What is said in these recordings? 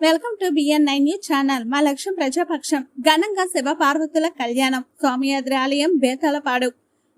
Welcome to BN nine news channel. మా లక్ష్యం ప్రజాపక్షం. ఘనంగా శివ పార్వతుల కళ్యాణం. స్వామియాద్రి ఆలయం బేతాలపాడు.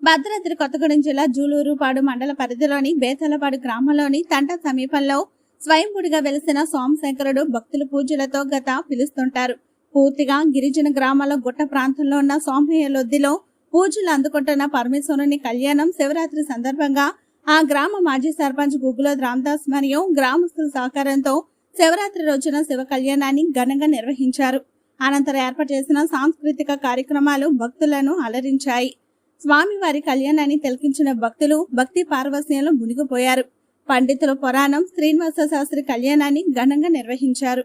భద్రాద్రి కొత్తగూడెం జిల్లా జూలూరుపాడు మండల పరిధిలోని బేతాలపాడు గ్రామంలోని తంట సమీపంలో స్వయంపుడిగా వెలిసిన సోమశంకరుడు భక్తులు పూజలతో గత పిలుస్తుంటారు. పూర్తిగా గిరిజన గ్రామాల గుట్ట ప్రాంతంలో ఉన్న సోమయ్య లొద్దిలో పూజలు అందుకుంటున్న పరమేశ్వరుని కళ్యాణం శివరాత్రి సందర్భంగా ఆ గ్రామ మాజీ సర్పంచ్ గుగ్గుల రామదాస్ మరియు గ్రామస్తుల సహకారంతో శివరాత్రి రోజున శివ కళ్యాణాన్ని ఘనంగా నిర్వహించారు. అనంతరం ఏర్పాటు చేసిన సాంస్కృతిక కార్యక్రమాలు భక్తులను అలరించాయి. స్వామివారి కళ్యాణాన్ని తిలకించిన భక్తులు భక్తి పార్వశ్యంలో మునిగిపోయారు. పండితుల పురాణం శ్రీనివాస శాస్త్రి కళ్యాణాన్ని ఘనంగా నిర్వహించారు.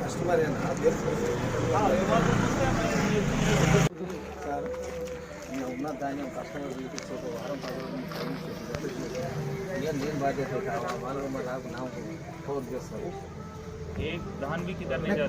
కస్టమర్ సార్ నిన్న ఉన్న ధాన్యం కస్టమర్ చూపించి ఒక వారం పది రోజులు నేను నేను బాధ్యత కావాలి వాళ్ళు మరి నాకు నాకు ఫోన్ చేస్తారు एक धान भी किधर नहीं जाता